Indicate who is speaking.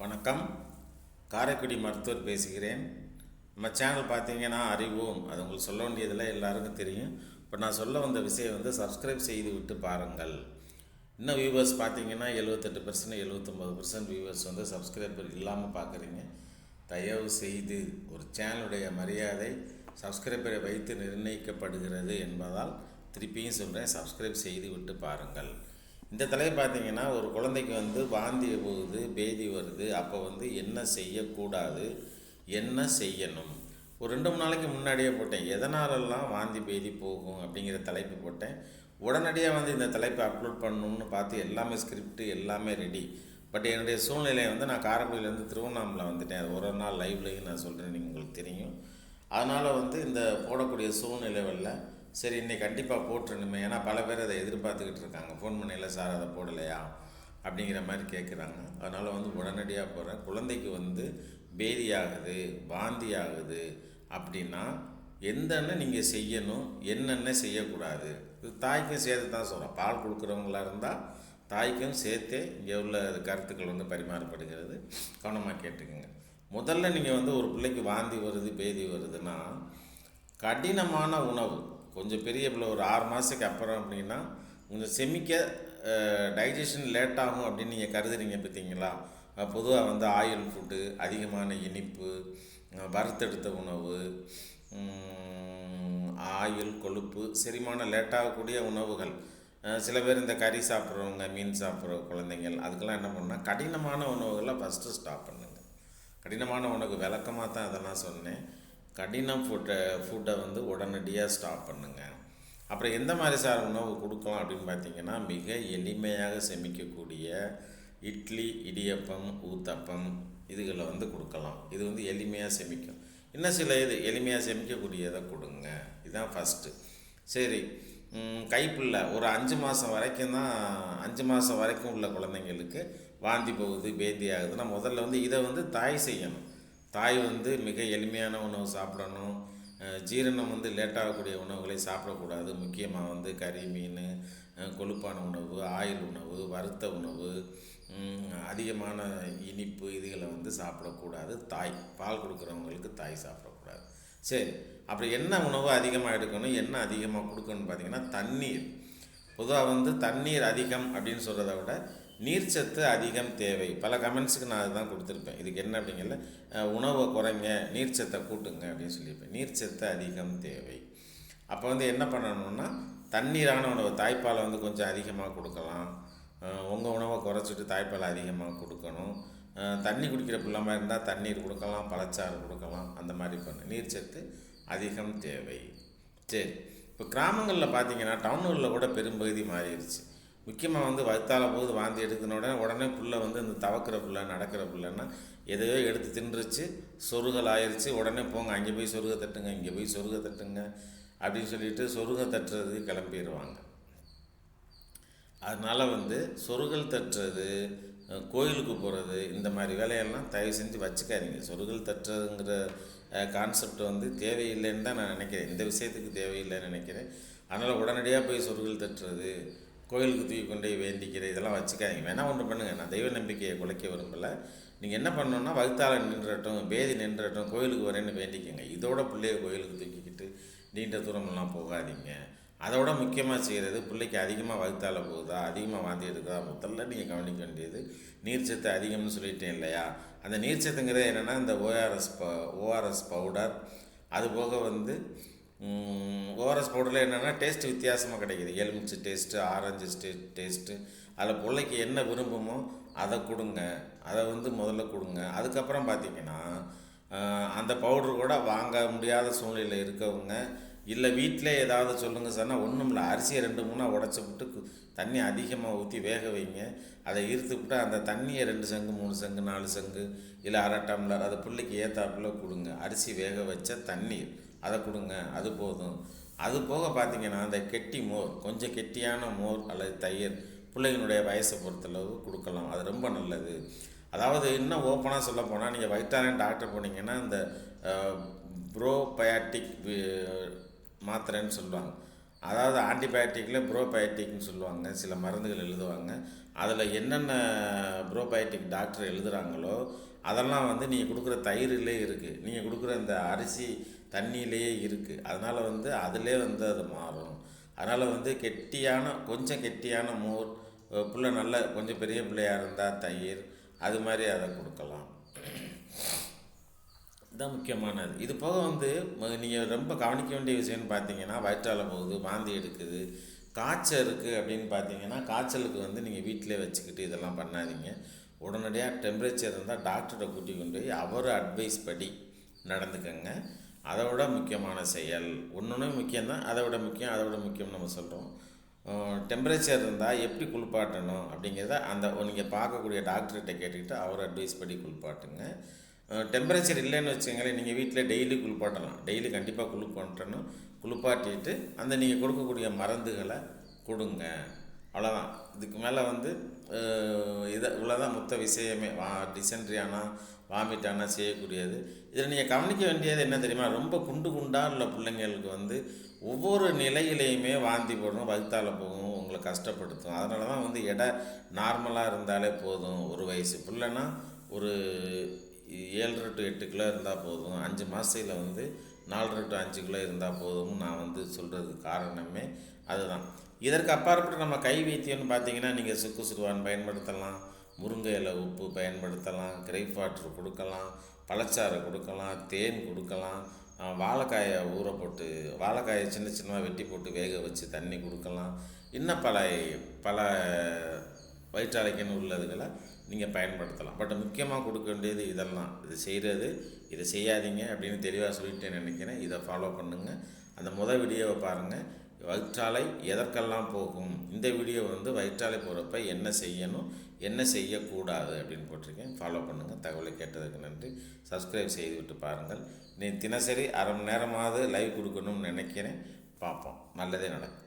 Speaker 1: வணக்கம். காரைக்குடி மருத்துவர் பேசுகிறேன். நம்ம சேனல் பார்த்தீங்கன்னா அறிவோம். அது உங்களுக்கு சொல்ல வேண்டியதில் எல்லாருக்கும் தெரியும். இப்போ நான் சொல்ல வந்த விஷயம் வந்து சப்ஸ்கிரைப் செய்து விட்டு பாருங்கள். இன்னும் வியூவர்ஸ் பார்த்தீங்கன்னா எழுபத்தெட்டு பர்சன்ட் எழுபத்தொம்பது பர்சன்ட் வியூவர்ஸ் வந்து சப்ஸ்கிரைபர் இல்லாமல் பார்க்குறீங்க. தயவு செய்து ஒரு சேனலுடைய மரியாதை சப்ஸ்கிரைபரை வைத்து நிர்ணயிக்கப்படுகிறது என்பதால் திருப்பியும் சொல்கிறேன் சப்ஸ்கிரைப் செய்து விட்டு பாருங்கள். இந்த தலையை பார்த்தீங்கன்னா ஒரு குழந்தைக்கு வந்து வாந்தி போகுது பேதி வருது அப்போ வந்து என்ன செய்யக்கூடாது என்ன செய்யணும்? ஒரு ரெண்டு மூணு நாளைக்கு முன்னாடியே போட்டேன். எதனாலெல்லாம் வாந்தி பேதி போகும் அப்படிங்கிற தலைப்பு போட்டேன். உடனடியாக வந்து இந்த தலைப்பை அப்லோட் பண்ணணும்னு பார்த்து எல்லாமே ஸ்கிரிப்ட் எல்லாமே ரெடி பட் என்னுடைய சூழ்நிலையை வந்து நான் காரைக்குடியிலேருந்து திருவண்ணாமலை வந்துட்டேன். அது ஒரு நாள் லைவ்லையும் நான் சொல்கிறேன் உங்களுக்கு தெரியும். அதனால் வந்து இந்த போடக்கூடிய சூழ்நிலைகளில் சரி இன்னைக்கு கண்டிப்பாக போட்டுருணுமே ஏன்னா பல பேர் அதை எதிர்பார்த்துக்கிட்டு இருக்காங்க. ஃபோன் பண்ணையில் சார் அதை போடலையா? அப்படிங்கிற மாதிரி கேட்குறாங்க அதனால் வந்து உடனடியாக போகிறேன் குழந்தைக்கு வந்து பேதி ஆகுது வாந்தி ஆகுது அப்படின்னா எந்தென்ன நீங்கள் செய்யணும்? என்னென்ன செய்யக்கூடாது? இது தாய்க்கும் சேர்த்து தான் சொல்கிறோம் பால் கொடுக்குறவங்களா இருந்தால் தாய்க்கும் சேர்த்தே இங்கே உள்ள கருத்துக்கள் வந்து பரிமாறப்படுகிறது. கவனமாக கேட்டுக்கோங்க. முதல்ல நீங்கள் வந்து ஒரு பிள்ளைக்கு வாந்தி வருது பேதி வருதுன்னா கடினமான உணவு கொஞ்சம் பெரிய பிள்ளை ஒரு ஆறு மாதத்துக்கு அப்புறம் அப்படின்னா கொஞ்சம் செமிக்க டைஜஷன் லேட் ஆகும் அப்படின்னு நீங்கள் கருதுறீங்க பார்த்தீங்களா? பொதுவாக வந்து ஆயில் ஃபுட்டு அதிகமான இனிப்பு வறுத்தெடுத்த உணவு ஆயில் கொழுப்பு செரிமானம் லேட்டாகக்கூடிய உணவுகள். சில பேர் இந்த கறி சாப்பிட்றவங்க மீன் சாப்பிட்ற குழந்தைங்கள் அதுக்கெல்லாம் என்ன பண்ணால் கடினமான உணவுகளை ஃபஸ்ட்டு ஸ்டாப் பண்ணுங்கள் கடினமான உணவு விளக்கமாக தான் அதெல்லாம் சொன்னேன். கடினம் ஃபுட்டை ஃபுட்டை வந்து உடனடியாக ஸ்டாப் பண்ணுங்க. அப்புறம் எந்த மாதிரி சார் உணவு கொடுக்கலாம் அப்படின்னு பார்த்தீங்கன்னா மிக எளிமையாக செமிக்கக்கூடிய இட்லி இடியப்பம் ஊத்தப்பம் இதுகளை வந்து கொடுக்கலாம். இது வந்து எளிமையாக செமிக்கும். இன்னும் சில இது எளிமையாக செமிக்கக்கூடியதை கொடுங்க. இதுதான் ஃபஸ்ட்டு சரி. ம், கைப்புள்ள. ஒரு அஞ்சு மாதம் வரைக்கும் தான் அஞ்சு மாதம் வரைக்கும் உள்ள குழந்தைங்களுக்கு வாந்தி போகுது பேதி ஆகுதுன்னா முதல்ல வந்து இதை வந்து தாய் செய்யணும். தாய் வந்து மிக எளிமையான உணவு சாப்பிடணும். ஜீரணம் வந்து லேட்டாகக்கூடிய உணவுகளை சாப்பிடக்கூடாது. முக்கியமாக வந்து கறி மீன் கொழுப்பான உணவு ஆயில் உணவு வறுத்த உணவு அதிகமான இனிப்பு இதுகளை வந்து சாப்பிடக்கூடாது. தாய் பால் கொடுக்குறவங்களுக்கு தாய் சாப்பிடக்கூடாது. சரி அப்புறம் என்ன உணவு அதிகமாக எடுக்கணும் என்ன அதிகமாக கொடுக்கணும்னு பார்த்திங்கன்னா தண்ணீர். பொதுவாக வந்து தண்ணீர் அதிகம் அப்படின்னு சொல்கிறத விட நீர்ச்சத்து அதிகம் தேவை. பல கமெண்ட்ஸுக்கு நான் அதுதான் கொடுத்துருப்பேன். இதுக்கு என்ன அப்படிங்கல உணவை குறைங்க நீர்ச்சத்தை கூட்டுங்க அப்படின்னு சொல்லியிருப்பேன். நீர்ச்சத்து அதிகம் தேவை. அப்போ வந்து என்ன பண்ணணும்னா தண்ணீரான உணவு தாய்ப்பாலை வந்து கொஞ்சம் அதிகமாக கொடுக்கலாம். உங்கள் உணவை குறைச்சிட்டு தாய்ப்பால் அதிகமாக கொடுக்கணும். தண்ணி குடிக்கிற பிள்ளைமா இருந்தால் தண்ணீர் கொடுக்கலாம் பழச்சாறு கொடுக்கலாம். அந்த மாதிரி பண்ணு. நீர்ச்சத்து அதிகம் தேவை. சரி. இப்போ கிராமங்களில் பார்த்தீங்கன்னா டவுன்களில் கூட பெரும்பகுதி மாறிடுச்சு. முக்கியமாக வந்து வயிற்றால போது வாந்தி எடுக்கின உடனே உடனே புள்ள வந்து இந்த தவக்கிற புள்ள நடக்கிற புள்ளன்னா எதையோ எடுத்து தின்றுச்சு சொருகல் ஆயிடுச்சு உடனே போங்க அங்கே போய் சொருக தட்டுங்க இங்கே போய் சொருக தட்டுங்க அப்படின்னு சொல்லிட்டு சொருக தட்டுறதுக்கு கிளம்பிடுவாங்க அதனால் வந்து சொருகல் தட்டுறது கோயிலுக்கு போகிறது இந்த மாதிரி வேலையெல்லாம் தயவு செஞ்சு வச்சுக்காதீங்க. சொருகல் தட்டுறதுங்கிற கான்செப்ட் வந்து தேவையில்லைன்னு தான் நான் நினைக்கிறேன். இந்த விஷயத்துக்கு தேவையில்லைன்னு நினைக்கிறேன். அதனால் உடனடியாக போய் சொருகல் தட்டுறது கோயிலுக்கு தூக்கி கொண்டு போய் வேண்டிக்கிற இதெல்லாம் வச்சுக்காதீங்க. வேணால் ஒன்று பண்ணுங்கள் நான் தெய்வ நம்பிக்கையை குலைக்க விரும்பலை. நீங்கள் என்ன பண்ணணும்னா வகுத்தால நின்றட்டும் பேதி நின்றட்டும் கோயிலுக்கு வரேன்னு வேண்டிக்கோங்க. இதோட பிள்ளைய கோயிலுக்கு தூக்கிக்கிட்டு நீண்ட தூரமெல்லாம் போகாதீங்க. அதோட முக்கியமாக செய்கிறது பிள்ளைக்கு அதிகமாக வகுத்தால போகுதா அதிகமாக வாந்தி எடுக்குதா முதல்ல நீங்கள் கவனிக்க வேண்டியது நீர்ச்சத்து அதிகம்னு சொல்லிட்டேன் இல்லையா? அந்த நீர்ச்சத்துங்கிறது என்னென்னா இந்த ஓஆர்எஸ் ப ஓஆர்எஸ் பவுடர் அது போக வந்து ஓஆர்எஸ் பவுடரில் என்னென்னா டேஸ்ட்டு வித்தியாசமாக கிடைக்குது. எலுமிச்சை டேஸ்ட்டு ஆரஞ்சு ஸ்டே டேஸ்ட்டு அதில் பிள்ளைக்கு என்ன விரும்புமோ அதை கொடுங்க. அதை வந்து முதல்ல கொடுங்க. அதுக்கப்புறம் பார்த்தீங்கன்னா அந்த பவுடர் கூட வாங்க முடியாத சூழ்நிலையில் இருக்கவங்க இல்லை வீட்டிலே ஏதாவது சொல்லுங்கள் சார்னா ஒன்றும் இல்லை. அரிசியை ரெண்டு மூணாக உடச்சி விட்டு தண்ணி அதிகமாக ஊற்றி வேக வைங்க. அதை ஈர்த்து விட்டு அந்த தண்ணியை ரெண்டு சங்கு மூணு சங்கு நாலு சங்கு இல்லை அரை டம்ளர் அதை பிள்ளைக்கு ஏற்றாப்புல கொடுங்க. அரிசி வேக வச்ச தண்ணீர். அதை கொடுங்க அது போதும். அது போக பார்த்தீங்கன்னா அந்த கெட்டி மோர் கொஞ்சம் கெட்டியான மோர் அல்லது தயிர் பிள்ளைங்களுடைய வயசை பொறுத்தளவு கொடுக்கலாம். அது ரொம்ப நல்லது. அதாவது இன்னும் ஓப்பனாக சொல்ல போனால் நீங்கள் வைட்டாலின் டாக்டர் போனீங்கன்னா இந்த ப்ரோபயாட்டிக் மாத்திரைன்னு சொல்லுவாங்க. அதாவது ஆன்டிபயோட்டிக்கில் ப்ரோபயோட்டிக்னு சொல்லுவாங்க. சில மருந்துகள் எழுதுவாங்க. அதில் என்னென்ன ப்ரோபயோட்டிக் டாக்டர் எழுதுகிறாங்களோ அதெல்லாம் வந்து நீங்கள் கொடுக்குற தயிரிலே இருக்குது நீங்கள் கொடுக்குற இந்த அரிசி தண்ணியிலேயே இருக்குது அதனால் வந்து அதிலே வந்து அது மாறும் அதனால் வந்து கெட்டியான கொஞ்சம் கெட்டியான மோர் பிள்ளை புள்ள நல்ல கொஞ்சம் பெரிய பிள்ளையாக இருந்தால் தயிர் அது மாதிரி அதை கொடுக்கலாம். இதுதான் முக்கியமானது. இது போக வந்து நீங்கள் ரொம்ப கவனிக்க வேண்டிய விஷயம்னு பார்த்தீங்கன்னா வயிற்றால போகுது வாந்தி எடுக்குது காய்ச்சல் இருக்குது அப்படின்னு பார்த்தீங்கன்னா காய்ச்சலுக்கு வந்து நீங்கள் வீட்டிலே வச்சுக்கிட்டு இதெல்லாம் பண்ணாதீங்க. உடனடியாக டெம்பரேச்சர் இருந்தால் டாக்டரை கூட்டி கொண்டு போய் அவர் அட்வைஸ் படி நடந்துக்கங்க. அதை விட முக்கியமான செயல். ஒன்று முக்கியம்தான் அதை விட முக்கியம் அதை விட முக்கியம் நம்ம சொல்கிறோம் டெம்பரேச்சர் இருந்தால் எப்படி குளிப்பாட்டணும் அப்படிங்கிறத அந்த நீங்கள் பார்க்கக்கூடிய டாக்டர்கிட்ட கேட்டுக்கிட்டு அவர் அட்வைஸ் படி குளிப்பாட்டுங்க. டெம்பரேச்சர் இல்லைன்னு வச்சுங்களேன் நீங்கள் வீட்டில் டெய்லி குளிப்பாட்டலாம். டெய்லி கண்டிப்பாக குளிப்பாட்டணும். குளிப்பாட்டிட்டு அந்த நீங்கள் கொடுக்கக்கூடிய மருந்துகளை கொடுங்க. அவ்வளோதான் இதுக்கு மேலே வந்து இதை இவ்வளோதான் மொத்த விஷயமே. வா டிசென்ட்ரி ஆனால் வாமிட் ஆனால் செய்யக்கூடியது. இதில் நீங்கள் கவனிக்க வேண்டியது என்ன தெரியுமா? ரொம்ப குண்டு குண்டாக உள்ள பிள்ளைங்களுக்கு வந்து ஒவ்வொரு நிலையிலையுமே வாந்தி போடணும் வகுத்தால் போகும் உங்களை கஷ்டப்படுத்தும். அதனால தான் வந்து எடை நார்மலாக இருந்தாலே போதும் ஒரு வயசு. பிள்ளைன்னா ஒரு ஏழரை டு எட்டு கிலோ இருந்தால் போதும். அஞ்சு மாதத்தில் வந்து நாலரை டு அஞ்சு கிலோ இருந்தால் போதும் நான் வந்து சொல்கிறதுக்கு காரணமே அதுதான். இதற்கு அப்பாற்பட்டு நம்ம கை வைத்தியம்னு பார்த்தீங்கன்னா நீங்கள் சுக்கு சுடுவான் பயன்படுத்தலாம். முருங்கை இலை உப்பு பயன்படுத்தலாம். கிரேப் வாட்டர் கொடுக்கலாம். பழச்சாறு கொடுக்கலாம். தேன் கொடுக்கலாம். வாழைக்காயை ஊற போட்டு வாழைக்காயை சின்ன சின்னமாக வெட்டி போட்டு வேக வச்சு தண்ணி கொடுக்கலாம். இன்னும் பல பல வயிற்றாலைக்குன்னு உள்ளதுகளை நீங்கள் பயன்படுத்தலாம். பட் முக்கியமாக கொடுக்க வேண்டியது இதெல்லாம். இது செய்கிறது இதை செய்யாதீங்க அப்படின்னு தெளிவாக சொல்லிட்டு நினைக்கிறேன். இதை ஃபாலோ பண்ணுங்கள் அந்த முதல் வீடியோவை பாருங்கள் வயிற்றாலை எதற்கெல்லாம் போகும்? இந்த வீடியோ வந்து வயிற்றாலை போகிறப்ப என்ன செய்யணும்? என்ன செய்யக்கூடாது? அப்படின்னு போட்டிருக்கேன். ஃபாலோ பண்ணுங்கள் தகவலை கேட்டதுக்கு நன்றி. சப்ஸ்கிரைப் செய்துவிட்டு பாருங்கள். நீ தினசரி அரை மணி நேரமாவது லைவ் கொடுக்கணும்னு நினைக்கிறேன். பார்ப்போம். நல்லதே நடக்கும்.